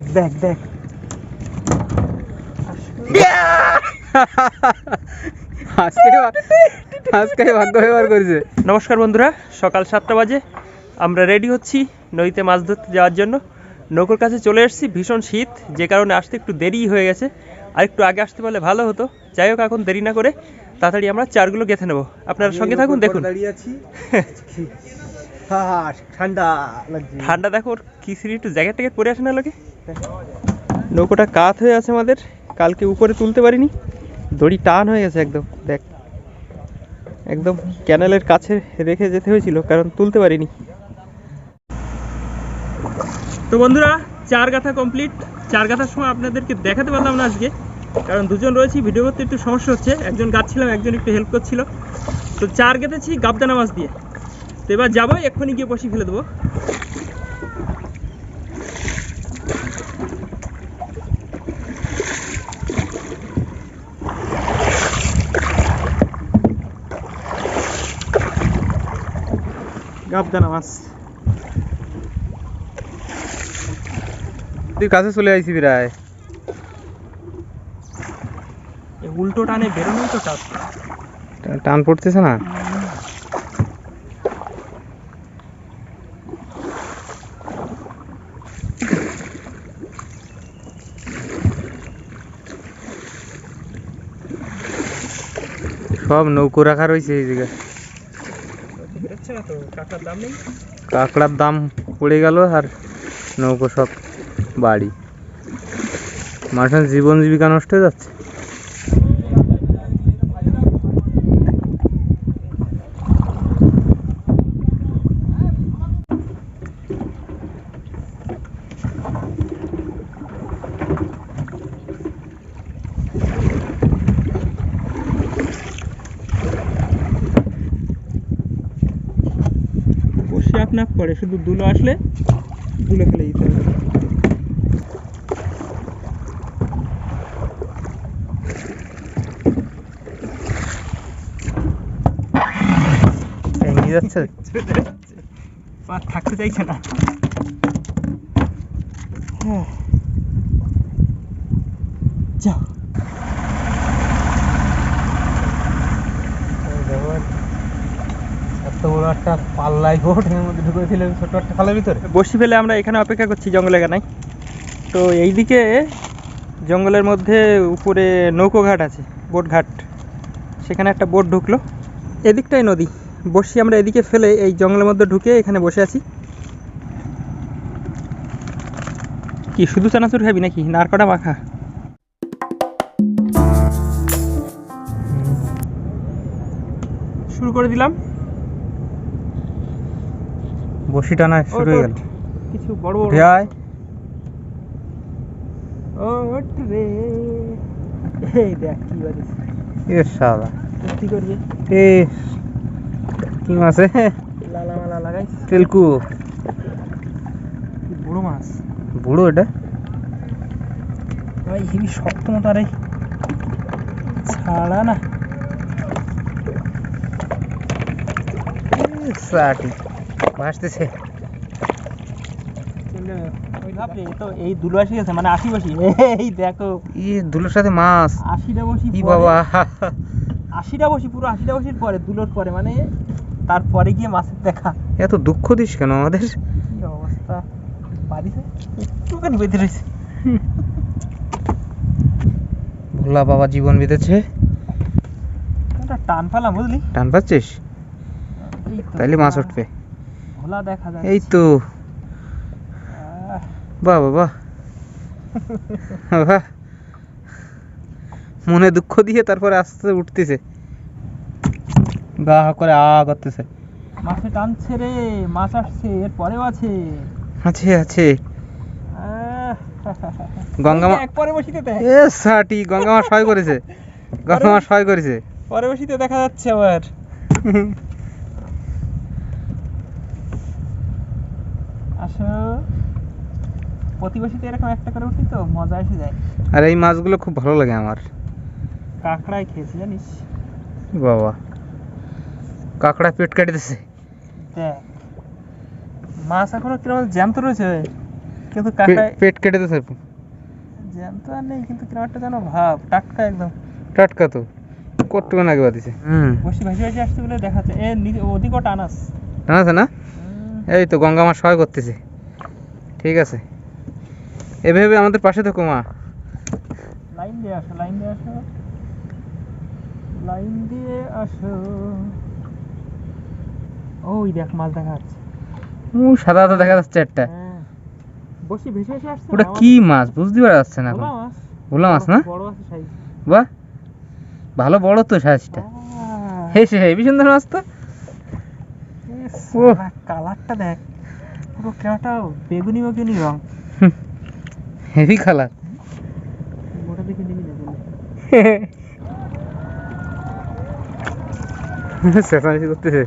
দেখ দেখ। আজকে আজকে ভাগ্য ব্যবহার করেছে। নমস্কার বন্ধুরা সকাল সাতটা বাজে। আমরা রেডি হচ্ছি নদীতে মাছ ধরতে যাওয়ার জন্য। নৌকোর কাছে চলে এসেছি ভীষণ শীত যে কারণে আসতে একটু দেরি হয়ে গেছে। আর একটু আগে আসতে পারলে ভালো হতো। যাই হোক এখন দেরি না করে তাড়াতাড়ি আমরা চারগুলো গেঁথে নেব। আপনারা সঙ্গে থাকুন দেখুন। হ্যাঁ ঠান্ডা ঠান্ডা দেখো ওর কি সিঁড়ি একটু জ্যাকেট ট্যাকেট পরে আসে না লোকে? নৌকোটা কাত হয়ে আছে আমাদের। কালকে উপরে তুলতে পারিনি। দড়ি টান হয়ে গেছে একদম। দেখ। একদম ক্যানেলের কাছে রেখে যেতে হয়েছিল, কারণ তুলতে পারিনি। তো বন্ধুরা, চার গাথা কমপ্লিট চার গাথার সময় আপনাদেরকে দেখাতে পারলাম না আজকে, কারণ দুজন রয়েছি, ভিডিও করতে একটু সমস্যা হচ্ছে। একজন গাচ্ছিলাম, একজন একটু হেল্প করছিল। তো চার গেঁথেছি গাবদানা মাছ দিয়ে। তো এবার যাব, এক্ষুনি গিয়ে বসি ফেলে দেবো। গাবদানা মাছ তুই কাছে চলে আইসি প্রায়। উল্টো টানে বেরোনোই তো চাপ টা- টান পড়তেছে না? সব নৌকো রাখা রয়েছে এই জায়গায়। টাকার দাম কাঁকড়ার দাম পড়ে গেল আর নৌকো সব বাড়ি। মানুষের জীবন জীবিকা নষ্ট হয়ে যাচ্ছে বসে আপনা করে শুধু দুলো আসলে দুলে ফেলে দিতে হবে। যাচ্ছে। থাকতে চাইছে না। হ্যাঁ। যাও এত বড় একটা মধ্যে ঢুকেছিলেন ছোট একটা খালের ভিতরে। বসি ফেলে আমরা এখানে অপেক্ষা করছি জঙ্গলে তো এইদিকে জঙ্গলের মধ্যে উপরে নৌকো ঘাট আছে, বোট ঘাট। সেখানে একটা বোট ঢুকলো। এদিকটাই নদী। বসি আমরা এদিকে ফেলে এই জঙ্গলের মধ্যে ঢুকে এখানে বসে আছি। কি, শুধু চানাচুর খাবি নাকি? নারকটা মাখা? শুরু করে দিলাম। বসি টানা শুরু হয়ে গেল। কিছু বড় বড় উঠে আয়। ওঠ রে। এই দেখ কি বাজে এ সাদা কি করি এ কি মাছ? লালা মালা লাগাই তেলকু। বড় মাছ। বুড়ো এটা। ভাই হেবি শক্ত মতো আরে ছাড়া না। সাটি। ভাসতেছে তো এই দুলো আসি গেছে মানে আশি বসি। এই দেখো। ই দুলোর সাথে মাছ। আশিটা বসি কি বাবা। আশিটা বসি পুরো আশিটা বসির পরে দুলোর পরে মানে তারপরে গিয়ে মাছের দেখা। এত দুঃখ দিস কেন আমাদের? কি অবস্থা? বাড়িতে একটুখানি বেঁধে রয়েছে। ভোলা বাবা জীবন বেঁধেছে। টান পালাম বুঝলি? টান পাচ্ছিস? তাইলে মাছ উঠবে। ভোলা দেখা যায় এই তো বাহ বাবা বাহ। মনে দুঃখ দিয়ে তারপরে আস্তে উঠতেছে। গা করে আ করতেছে। মাছে টানছে রে মাছ আসছে এর পরেও আছে। আছে আছে। গঙ্গা মা এক পরে বসিতে এ সাটি গঙ্গা মা সয় করেছে। গঙ্গা মা সয় করেছে। পরে বসিতে দেখা যাচ্ছে আবার। আসো প্রতিবেশীতে এরকম একটা করে উঠি তো মজা এসে যায়। আর এই মাছগুলো খুব ভালো লাগে আমার। কাঁকড়াই খেয়েছি জানিস? বাবা কাঁকড়া পেট কাটিতেছে। দেখ মাছ এখনও কীরকম জ্যান্ত রয়েছে কিন্তু কাঁকড়ায় পেট কেটে তো জ্যান্ত আর নেই কিন্তু কিরম একটা যেন ভাব টাটকা একদম। টাটকা তো কতক্ষণ আগে বাদিছে হুম। বসি ভাসি ভাসি আসতে বলে দেখাচ্ছে। এ ওদিকেও টানাস না না? এই তো গঙ্গা মা সহায় করতেছে। ঠিক আছে। এভাবে আমাদের পাশে থাকো মা। লাইন দিয়ে আসো লাইন দিয়ে আসো। লাইন দিয়ে আসো। ওই দেখ মাছ দেখা যাচ্ছে। ও সাদা সাদা দেখা যাচ্ছে একটা। হ্যাঁ। বসি ভেসে ভেসে আসছে ওটা কি মাছ? বুঝতে পারা যাচ্ছে না ভোলা এখন। মাছ। ভোলা মাছ না? বড় আছে সাইজ বাহ। ভালো বড় তো সাইজটা হে সে হেবি সুন্দর মাছ তো। কালারটা দেখ পুরো কেনাটা বেগুনি বেগুনি রং হেভি কালার ওটা দেখে চেঁচামেচি করতেছে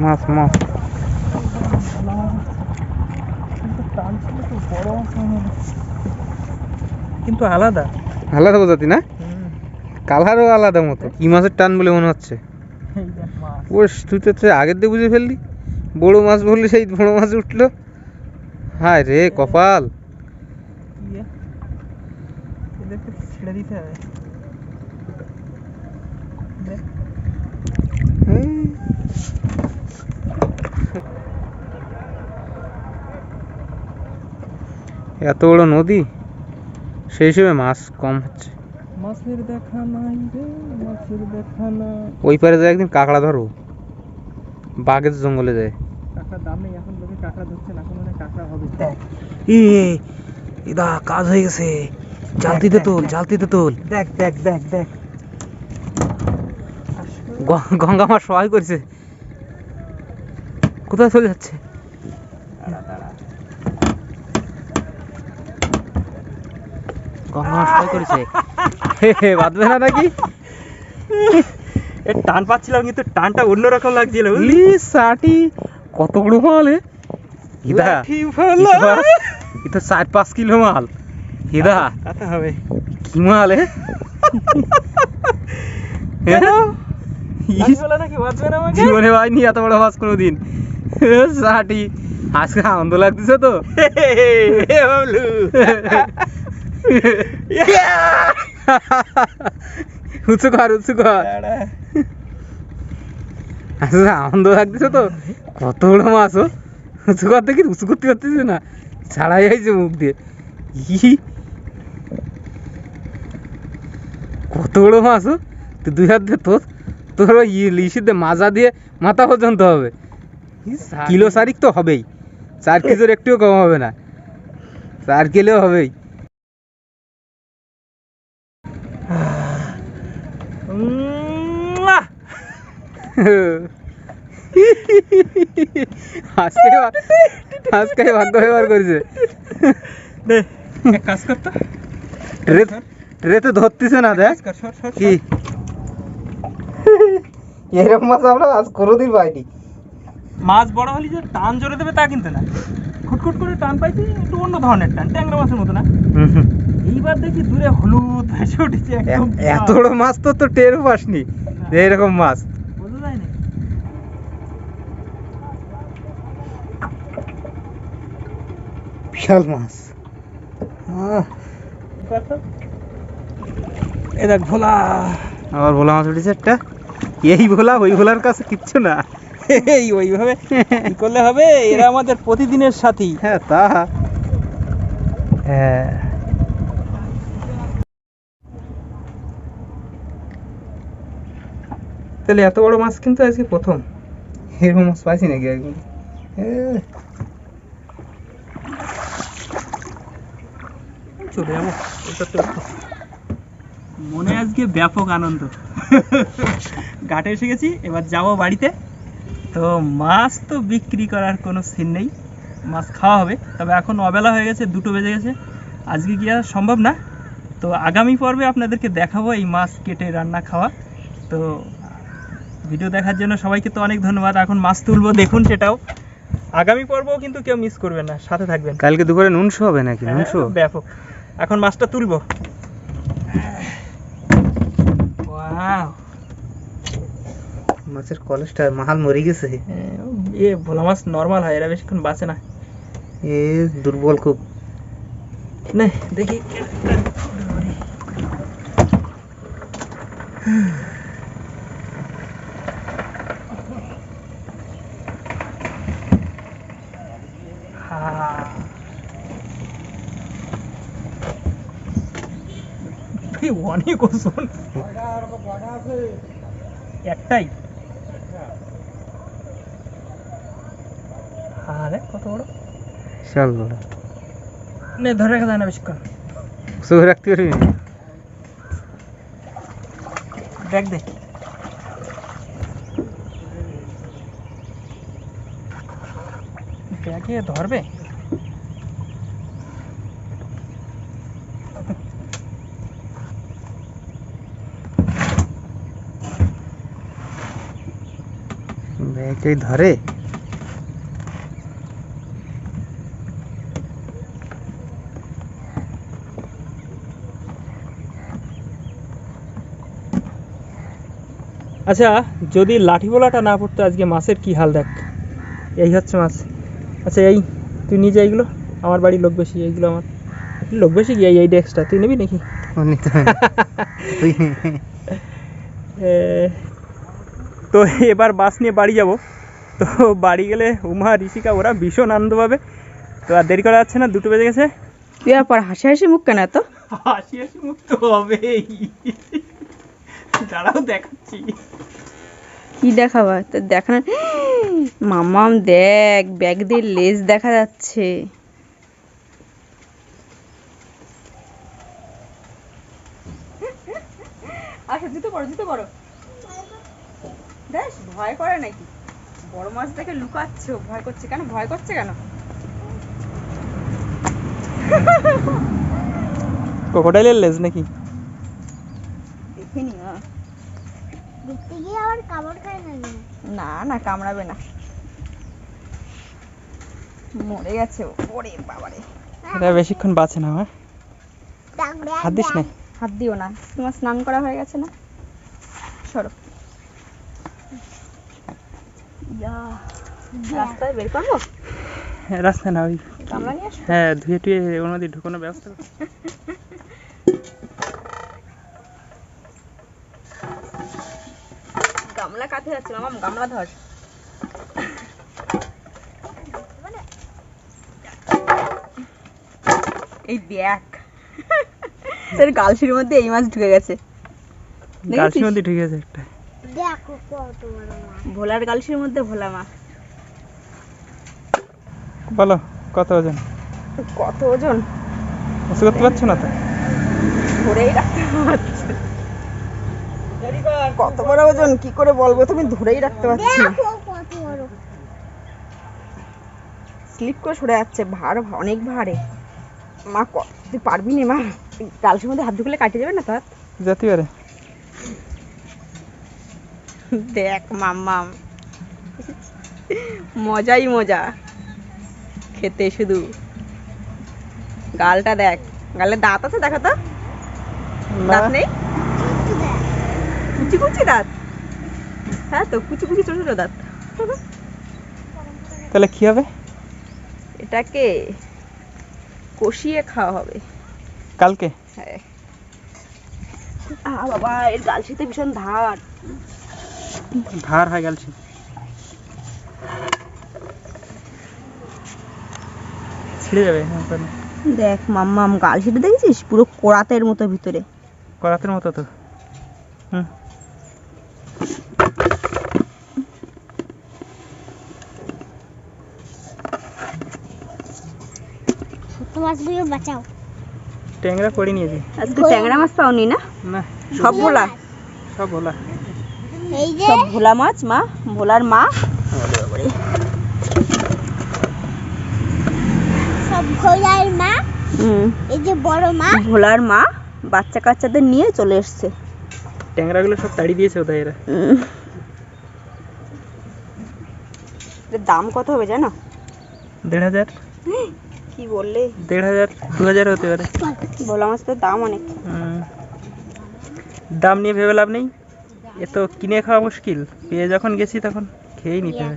মাছ টানছিল তো বড় মাছ মনে। কিন্তু আলাদা। আলাদা প্রজাতি না? কালারও আলাদা মতো। কি মাছের টান বলে মনে হচ্ছে। ও তুই তো আগের দিয়ে বুঝে ফেললি। বড় মাছ বললি সেই বড় মাছ উঠল। হায় রে কপাল। ইয়ে ছেড়ে দিতে হবে। এত বড় নদী? সেই হিসেবে মাছ কম হচ্ছে। মাছের দেখা নাই রে মাছের দেখা নাই। ওই পারে যায় একদিন কাঁকড়া ধরবো। বাঘের জঙ্গলে যায়। কাঁকড়ার দাম নেই এখন লোকে কাঁকড়া ধরছে না এখন কাঁকড়া হবে। ইদা কাজ হয়ে গেছে। জালতিতে তোল জালতিতে তোল। দেখ দেখ দেখ দেখ। গঙ্গা মাছ সহায় করছে। কোথায় চলে যাচ্ছে? গঙ্গা মাছ করেছে। হে হে বাঁধবে না নাকি? এ টান পাচ্ছিলাম কিন্তু টানটা অন্যরকম লাগছিল লি সাটি কত বড় মাল এ। এটা চার পাঁচ কিলো মাল। হবে। কি মাল এ? জীবনে পাইনি এত বড় মাছ কোনোদিন। সাটি আজকে আনন্দ লাগতেছে তো। বাবলু। উঁচু কর উঁচু কর আচ্ছা আনন্দ লাগতেছে তো। কত বড় মাছ ও। উঁচু কর দেখি উঁচু করতে পারতেছে না। ছাড়াই যাইছে মুখ দিয়ে। ই কত বড় মাছ ও। তুই দুই হাত দিয়ে তোর তোর ওই দিয়ে মাজা দিয়ে মাথা পর্যন্ত হবে। কিলো চারিক তো হবেই। চার কেজির একটুও কম হবে না। চার কিলো হবেই। আজকে আজকে ভাগ্য ব্যবহার করেছে। দে কাজ কর তো। ধরতেছে না দেখ। কি? এরকম মাছ আমরা আজ কোনোদিন পাইনি। মাছ বড় হলে যে টান জোরে দেবে তা কিন্তু না। খুটখুট করে টান পাইছি একটু অন্য ধরনের টান ট্যাংরা মাছের মতো না। এইবার দেখি দূরে হলুদ ভেসে উঠেছে এত বড় মাছ তো তো টেরও পাসনি। এরকম মাছ বোঝা যায় না বিশাল মাছ। এ দেখ ভোলা। আবার ভোলা মাছ উঠেছে একটা। এই ভোলা ওই ভোলার কাছে কিচ্ছু না। এই ওইভাবে কি করলে হবে? এরা আমাদের প্রতিদিনের সাথী। হ্যাঁ তা। হ্যাঁ। তাহলে এত বড় মাছ কিন্তু আজকে প্রথম। এরকম মাছ পাইছি নাকি একদম চলে যাব। মনে আজকে ব্যাপক আনন্দ। ঘাটে এসে গেছি এবার যাব বাড়িতে। তো মাছ তো বিক্রি করার কোনো সিন নেই। মাছ খাওয়া হবে। তবে এখন অবেলা হয়ে গেছে দুটো বেজে গেছে। আজকে কি আর সম্ভব না? তো আগামী পর্বে আপনাদেরকে দেখাবো এই মাছ কেটে রান্না খাওয়া। তো ভিডিও দেখার জন্য সবাইকে তো অনেক ধন্যবাদ। এখন মাছ তুলবো দেখুন সেটাও। আগামী পর্বও কিন্তু কেউ মিস করবেন না। সাথে থাকবেন। কালকে দুপুরে নুনশো হবে নাকি? হ্যাঁ, নুনশো ব্যাপক। এখন মাছটা তুলবো। ওয়াও মাছের কলেজটা মাহাল মরে গেছে। এ ভোলা মাছ নর্মাল হয় এরা বেশিক্ষণ বাঁচে না। এ দুর্বল খুব। নে দেখি। অনেক ওজন একটাই আরে কত বড় বিশাল বড় নে ধরে রাখা যায় না বেশিক্ষণ সব রাখতে পারবি না দেখ দে ব্যাগে ধরবে ব্যাগে ধরে। আচ্ছা যদি লাঠি বোলাটা না পড়তো আজকে মাছের কি হাল দেখ? এই হচ্ছে মাছ। আচ্ছা এই তুই নিয়ে যা এইগুলো আমার বাড়ির লোক বেশি এইগুলো আমার। লোক বেশি কি? এই ডেস্কটা তুই নিবি নাকি? তুই তো এবার বাস নিয়ে বাড়ি যাব। তো বাড়ি গেলে উমা ঋষিকা ওরা ভীষণ আনন্দ পাবে। তো আর দেরি করা যাচ্ছে না দুটো বেজে গেছে। তুই আর হাসি হাসি মুখ কেন এত? হাসি হাসি মুখ তো হবেই। দাঁড়াও দেখাচ্ছি। কি দেখাবা? তো দেখা না। মামাম দেখ ব্যাগ দিয়ে লেজ দেখা যাচ্ছে। আচ্ছা জুতো পড়ো জুতো পড়ো বেশ ভয় করে নাকি? বড় মাছটাকে লুকাচ্ছ ভয় করছে কেন? ভয় করছে কেন? ক্রোকোডাইলের লেজ নাকি? দেখিনি না দেখতে গিয়ে আবার কামড় খায় না না না কামড়াবে না। মরে গেছে ও। ওরে বাবারে। এটা বেশিক্ষণ বাঁচে না হ্যাঁ হাত দিস না। হাত দিও না। তোমার স্নান করা হয়ে গেছে না? সরো। রাস্তায় বের করব? হ্যাঁ রাস্তা না ওই হ্যাঁ ধুয়ে টুয়ে ওর মধ্যে ঢুকানোর ব্যবস্থা গামলা কাছে যাচ্ছে মামা গামলা ধর। এই দেখ। তোর গালসির মধ্যে এই মাছ ঢুকে গেছে? গাছের মধ্যে ঢুকে গেছে একটা। দেখো কত বড় মাছ ভোলার গালসির মধ্যে ভোলা মাছ বলো কত ওজন? কত ওজন? বুঝতে করতে পারছ না তো? ধরেই রাখতে পারছি। কত বড় ওজন? কি করে বলব? তুমি ধরেই রাখতে পারছি। না দেখো কত বড়। স্লিপ করে সরে যাচ্ছে। ভার অনেক ভারে। মা ক- তুই পারবি না মা? গালসির মধ্যে হাত ঢুকলে কাটে যাবে না তার? যেতে পারে। দেখ মাম্মাম মজাই মজা। খেতে শুধু। গালটা দেখ। গালে দাঁত আছে দেখো তো। দাঁত নেই? কুচি কুচি দাঁত? হ্যাঁ তো কুচি কুচি ছোট ছোট দাঁত। তাহলে কি হবে? এটাকে কষিয়ে খাওয়া হবে। কালকে? হ্যাঁ। আ বাবা এর গালসিতে ভীষণ ধার ধার হয়ে গেল ছিঁড়ে যাবে হ্যাঁ। দেখ মাম্মাম গালসিটা দেখেছিস পুরো কোরাতের মতো ভিতরে। করাতের মতো তো। হুম। ছোট মাছগুলো বাঁচাও। ট্যাংরা পড়ে নিয়েছি আজকে ট্যাংরা মাছ পাওনি না? না। সব ভোলা। সব ভোলা। সব ভোলা মাছ মা ভোলার মা। সব মা? এই যে বড় মা? ভোলার মা বাচ্চা কাচ্চাদের নিয়ে চলে এসছে। ট্যাংরাগুলো সব তাড়ি দিয়েছে ওদের। এরা দাম কত হবে জানো? দেড় হাজার। কি বললে? দেড় হাজার দু হাজার হতে পারে। ভোলা মাছের দাম অনেক। হুম। দাম নিয়ে ভেবে লাভ নেই। এ তো কিনে খাওয়া মুশকিল। পেয়ে যখন গেছি তখন খেয়েই নিতে হবে